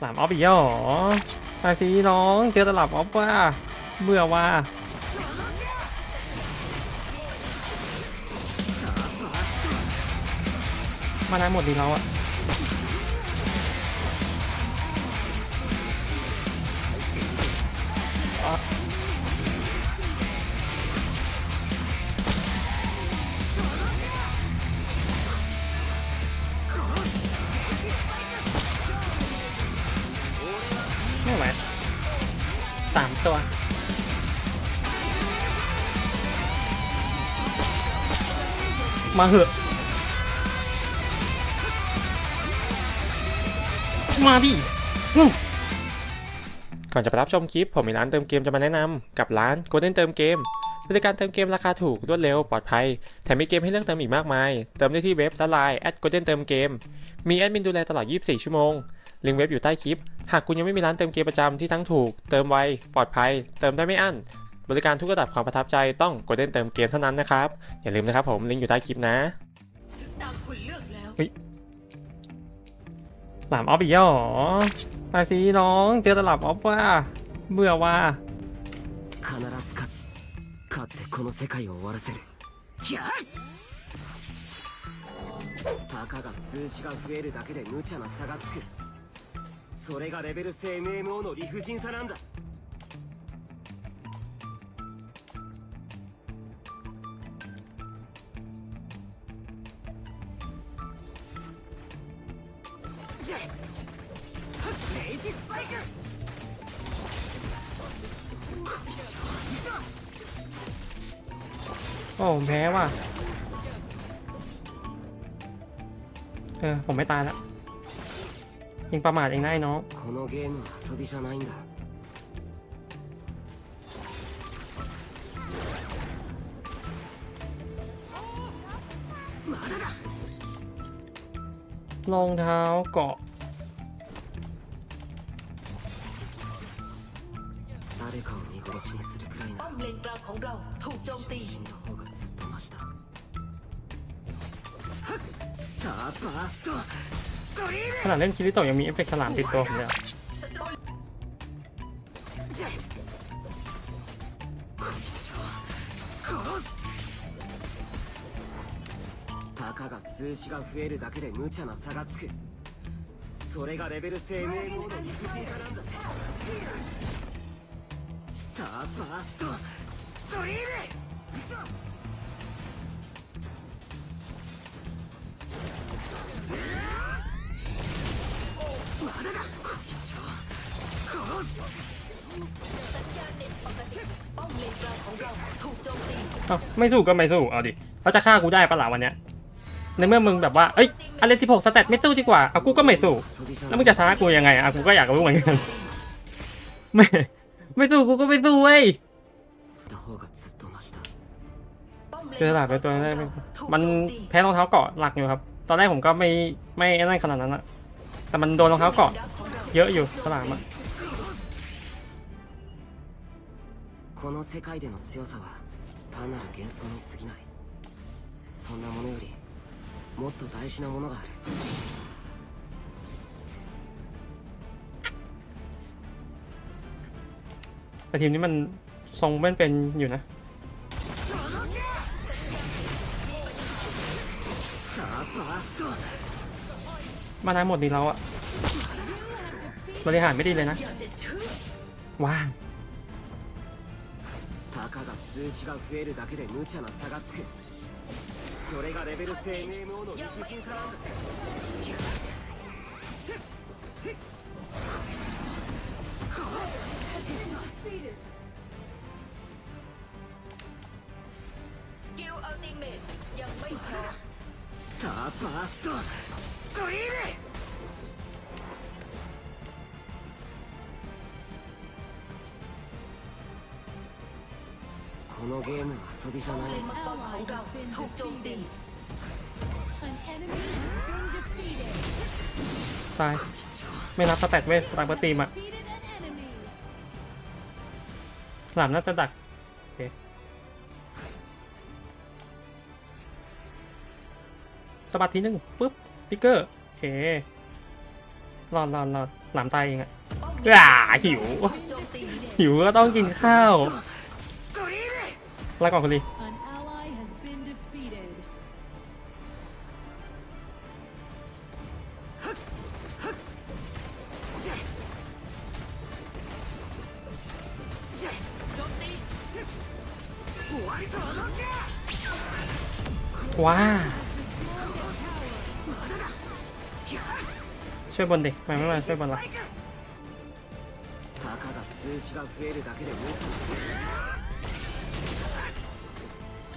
หลามออฟอีกแล้วหรอมาสิน้อง เจอตลับออฟว่าเบื่อว่ามานานหมดดีแล้วอะอ สามตัว มาเหอะ มาดิก่อนจะไปรับชมคลิป ผมมีร้านเติมเกมจะมาแนะนำกับร้าน Golden เติมเกมบริการเติมเกมราคาถูกรวดเร็วปลอดภัย แถมมีเกมให้เลือกเติมอีกมากมาย เติมได้ที่เว็บและไลน์ @golden เติมเกม มีแอดมินดูแลตลอด 24 ชั่วโมง ลิงก์เว็บอยู่ใต้คลิป หากคุณยังไม่มีร้านเติมเกมประจำที่ทั้งถูก เติมไว ปลอดภัย เติมได้ไม่อั้น บริการทุกระดับความประทับใจต้อง Golden เติมเกมเท่านั้นนะครับ อย่าลืมนะครับผม ลิงก์อยู่ใต้คลิปนะ ตามคุณเลือกแล้ว หลามออฟอีกแล้วเหรอมาสิน้อง เจอตลับออฟว่า เบื่อว่า 必ず勝つ勝ってこの世界を終わらせるやたかが数字が増えるだけで無茶な差がつく それがレベル制 MMO の理不尽さなんだレイジスパイク โอ้ผมแพ้ว่ะ เออ ผมไม่ตายแล้ว เองประมาทเองได้เนาะรองเท้าเกาะถูกโจมตีスターバースト ขนาดเล่นคิริโตะยังมีเอฟเฟกต์ฉลามติดตัวผมเลยอะ ศัตรู こいつを殺すたかが数字が増えるだけで無茶な差がつくそれがレベル制 MMO の理不尽さなんだスターバーストストリーム เอาไม่สู้ก็ไม่สู้เอาดิเขาจะฆ่ากูได้ปะหล่ะวันเนี้ยในเมื่อมึงแบบว่าเอ้ยอะไรสิบหกสเตตไม่สู้ดีกว่าเอากูก็ไม่สู้แล้วมึงจะชนะกูยังไงอะกูก็อยากรู้เหมือนกันไม่ไม่สู้กูก็ไม่สู้เว้ยเจอหลักไปตัวแรกมันแพ้รองเท้าเกาะหลักอยู่ครับ ตอนแรกผมก็ไม่ไม่นั่นขนาดนั้นอะแต่มันโดนรองเท้าเกาะเยอะอยู่สลามอะ この世界での強さは単なる幻想に過ぎないそんなものよりもっと大事なものがある แต่ทีมนี้มันทรงเป็นเป็นอยู่นะ スターバースト มานานหมดดีแล้วอะบริหารไม่ดีเลยนะ อยากจะเชื่อ ว่าง た かが数字が増えるだけで無茶な差がつくそれがレベル制 MMO の理不尽さなんだสกิลอัลติเมทยังไม่พร้อม スターバーストストリーム このゲームは遊びじゃない เลนมังกรของเราถูกโจมตี An enemy has been defeated. ตายไม่รับสแตทเว้ยตายเพื่อตีมอะ Defeated an enemy. ฉลามน่าจะดักโอเคสะบัดทีนึงปุ๊บติ๊กเกอร์ โอเค รอดรอดรอด หลามตายเองอะ ป้อม อ่าหิว ถูกโจมตี หิวก็ต้องกินข้าว ストリーム ลาก่อนคุณลี An ally has been defeated. โจมตี 終わりと思って ว้า Destroyed a tower. ช่วยบนดิทำไมไม่มาช่วยบนล่ะ たかが数字が増えるだけで無茶な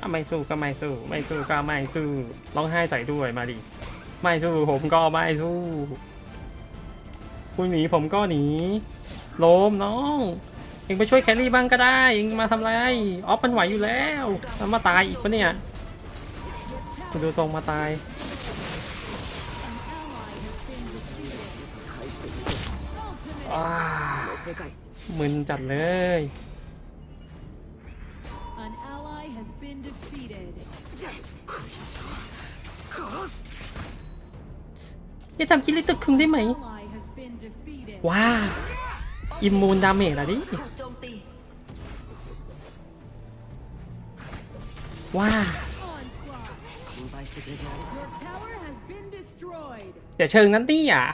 ถ้ไม่สู้ก็ไม่สู้ ไม่สู้ก็ไม่สู้ร้องไห้ใส่ด้วยมาดิไม่สู้ผมก็ไม่สู้ คุณหนีผมก็หนีโลมน้องเองไปช่วยแคลรี่บ้างก็ได้เองมาทำไรออฟมันไหวอยู่แล้วมัมาตายอีกปะเนี่ยคุณดูทรงมาตายมึนจัดเลย been defeated. こいつを殺す จะทำคิริตึกคึงได้ไหม Ally has been defeated. ว้าอิมมูนดาเมจอะดิ ถูกโจมตี ว้า Onslaught. 心配してくれてあり Your tower has been destroyed. อย่าเชิงนั้นดิอ่ะ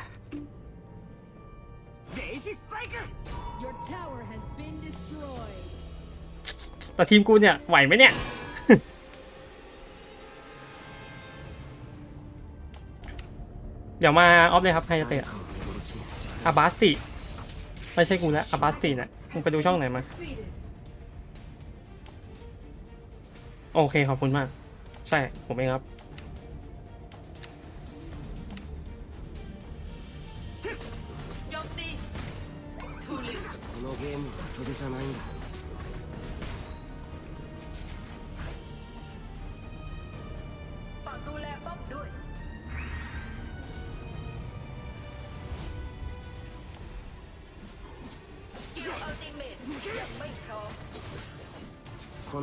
レイジスパイク Your tower has been destroyed. แต่ทีมกูเนี่ย ไหวไหมเนี่ย เดี๋ยวมาออฟเลยครับใครจะเตะ 誰かを見殺しにする อาบาสติ ไม่ใช่กูแล้วอาบาสติเนี่ยมึงไปดูช่องไหนมา โอเค ขอบคุณมาก ใช่ ผมเองครับ โจมตีทูลิว このゲームは遊びじゃないんだ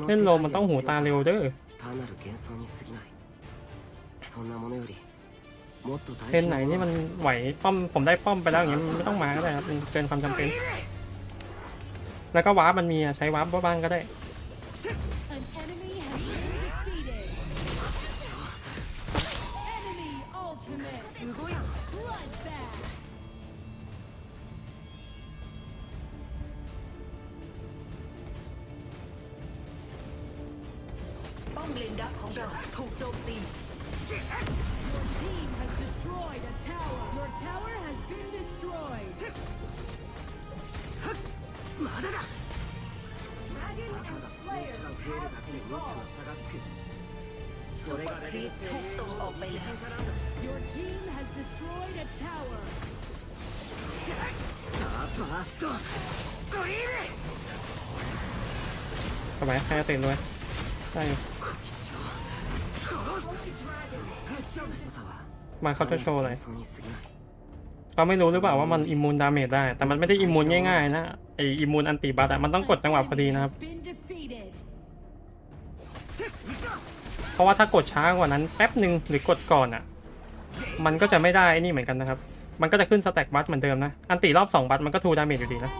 เล่นโลมันต้องหูตาเร็วเด้อเพนไหนนี่มันไหวป้อมผมได้ป้อมไปแล้วอย่างนี้ไม่ต้องมาก็ได้ครับเกินความจำเป็น แล้วก็วาร์ปมันมีอะใช้วาร์ปบ้างก็ได้ ดักของเราถูกโจมตี Your team has destroyed a tower. Your tower has been destroyed. たかが数字が増えるだけで無茶な差がつく ซุ そ ป れ เปอ が ร์ค レ รี ベル ปถูกส่งออกไปแล้ว Your team has destroyed a tower. スターバーストストリーム ทำไมใครจะเตะด้วยได้อยู่ こいつを殺す良さは มันเขาจะโชว์อะไรเราไม่รู้หรือเปล่าว่ามันอิมมูนดาเมจได้ แต่มันไม่ได้อิมมูนง่ายๆนะไออิมมูนอันตีบัตอะมันต้องกดจังหวะพอดีนะครับ เพราะว่าถ้ากดช้ากว่านั้นแป๊บหนึ่งหรือกดก่อนอะมันก็จะไม่ได้นี่เหมือนกันนะครับ มันก็จะขึ้นสแต็กบัตเหมือนเดิมนะ อันตีรอบ2บัตมันก็ทูดาเมจอยู่ดีนะ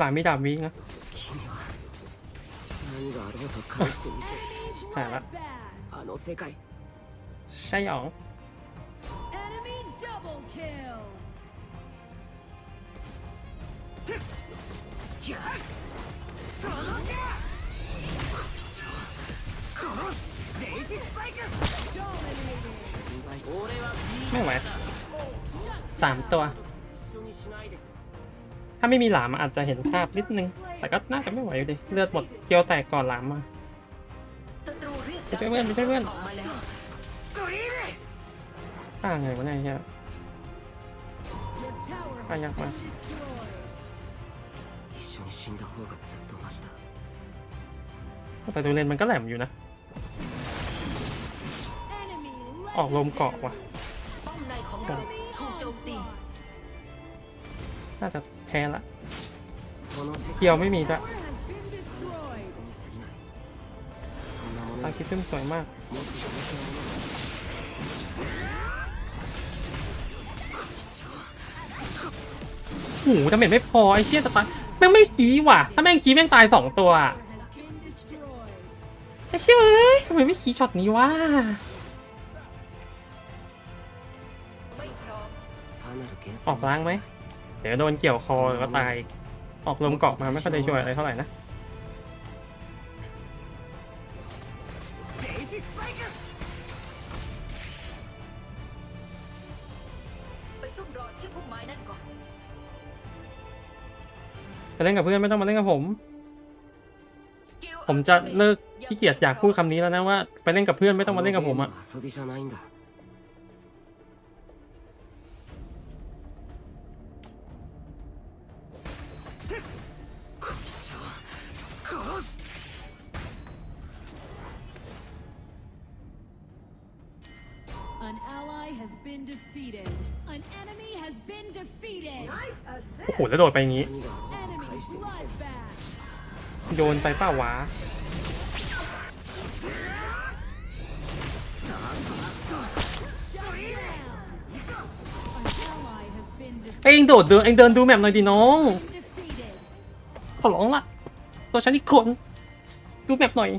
หลังม่ดาบวิ่งนะหายละใช่หรอไม่ไหวสามตัว ถ้าไม่มีหลามอาจจะเห็นภาพนิดนึง แต่ก็น่าจะไม่ไหวอยู่ดีเลือดหมดเกียวแตกก่อนหลามมาไม่ใช่เพื่อนไม่ใช่เพื่อนต่างไงวะเนี่ยครัไปยักมาแต่ดูเลนมันก็แหลมอยู่นะ ออกลมเกาะว่ะน่าจะ แพ้ละเกียวไม่มีจ้ะอาคิดซึ่งสวยมากโอ้โหดาเมจไม่พอ ไอ้เชี่ยสตันแม่งไม่ขี้ว่ะ ถ้าแม่งขี้แม่งตายสองตัว ไอ้เชี่ยเอ้ยทำไมไม่ขี้ช็อตนี้วะออกล้างไหม เดี๋ยวโดนเกี่ยวคอแล้วก็ตายอีกออกลมเกาะมาไม่ค่อยได้ช่วยอะไรเท่าไหร่นะ ไปซุ่มรอที่พุ่มไม้นั่นก่อน ไปเล่นกับเพื่อนไม่ต้องมาเล่นกับผม สกิล ผมจะเลิกขี้เกียจอยากพูดคำนี้แล้วนะว่าไปเล่นกับเพื่อนไม่ต้องมาเล่นกับผมอะ このゲームは遊びじゃないんだ โอ้โหแล้วโดดไปอย่างนี้โยนไปป้าวะเองโดดเดินเองเดินดูแมปหน่อยดิน้องขอร้องละตัวฉันอีกคน ดูแมปหน่อย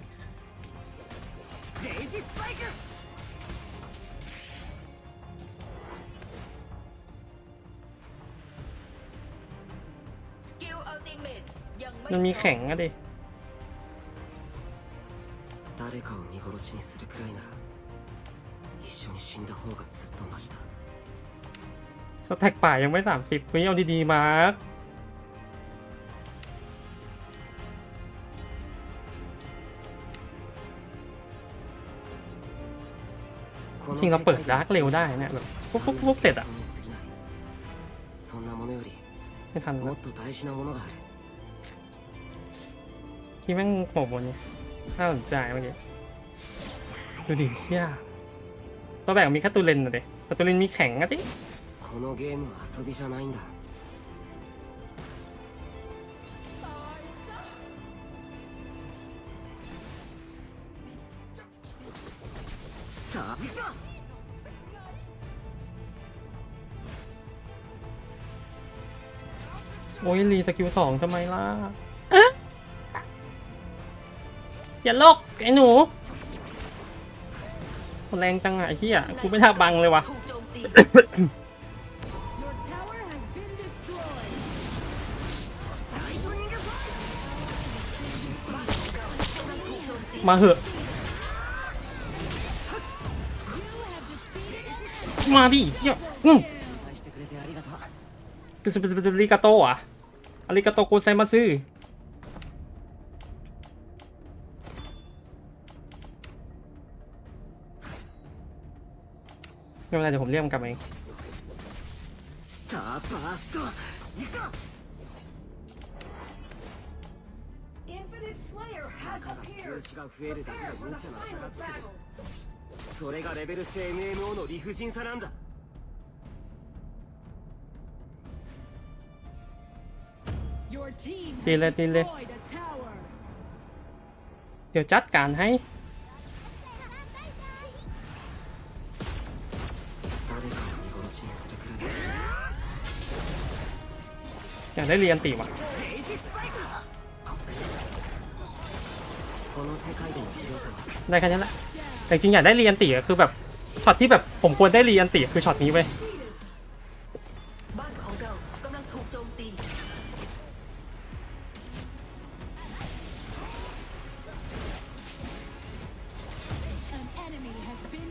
กิลอัลติเมทยังไม่ มันมีแข็งอะดิ 誰かを見殺しにするくらいなら一緒に死んだ方がずっとマシだ สแต็กป่ายังไม่สามสิบเฮ้ยเอาดีๆมาร์ค この จริงเราเปิดดาร์กเร็วได้เนี่ยแบบปุ๊บปุ๊บปุ๊บเสร็จอะ 幻想に過ぎないそんなものより ไม่ทัน も นะ っと大事なものがある ที่แม่งโผล่บนนี้น่าสนใจเมื่อกี้ดูดิเฮียตัวแบ่งมีแค่ตูเลนนะเด็แต่ตูเลนมีแข็งอะดิ このゲームは遊びじゃないんだ โอ้ยรีสกิลสองทำไมล่ะอย่าลกไอ้หนูแรงจังไอ้เหี้ยกูไม่ท่าบังเลยวะมาเหอะ มาดิเหี้ยอืมกระสุนกระสุนริกาโต้อะ อาริกาโตโกไซมาซึไม่เป็นไรเดี๋ยวผมเรียกมันกลับมาเอง スターバースト行くぞ Infinite Slayer has 数字が増えるだけで無茶な差がつくそれがレベル制 MMO の理不尽さなんだ ตีเลยตีเลยเดี๋ยวจัดการให้อยากได้เรียนตีว่ะได้แค่นี้แหละแต่จริงอยากได้เรียนตีคือแบบช็อตที่แบบผมควรได้เรียนตีคือช็อตนี้เว้ย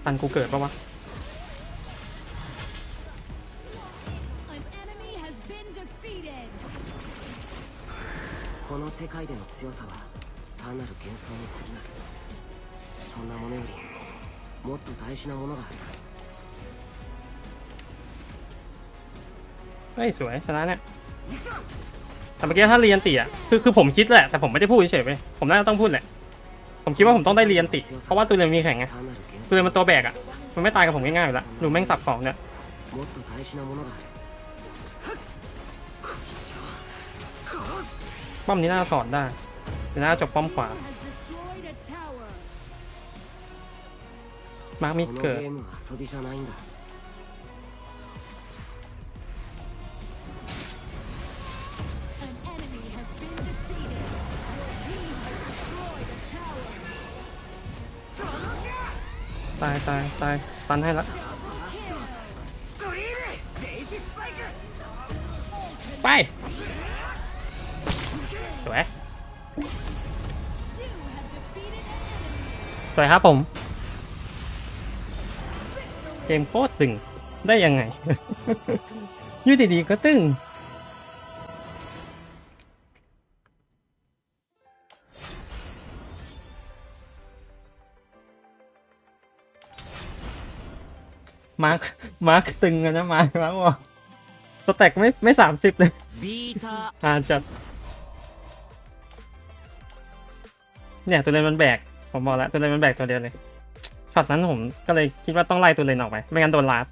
ตันกูเกิดปะวะ An enemy has been defeated. この世界での強さは単なる幻想に過ぎないそんなものよりもっと大事なものがある เฮ้ยสวยชนะเนี่ยแต่เมื่อกี้ถ้าเรียนตีอ่ะคือคือผมคิดแหละแต่ผมไม่ได้พูดเฉยๆไปผมน่าจะต้องพูดแหละ ผมคิดว่าผมต้องได้เรียนติดเพราะว่าตัวเรียนมีแข่งไงตัวเรียนมันตัวแบกอะ มันไม่ตายกับผมง่ายๆอยู่ล้วหนูแม่งสับของเนี่ยป้อมนี้น่าถอดได้แต่น่าจบป้อมขวามาร์กมีเกิด ตายตายตายตันให้ละไป สวย สวยครับผม เกมโคตรตึง ได้ยังไง อยูดีๆก็ตึง มาร์คมาร์คตึงกันนะมาร์คมาร์คบอกสแต็กไม่ไม่สามสิบเลยビーターอ่าจัดเนี่ยตัวเลนมันแบกผมบอกแล้วตัวเลนมันแบกตัวเดียวเลยช็อตนั้นผมก็เลยคิดว่าต้องไล่ตัวเลนออกไป ไม่งั้นโดนลาด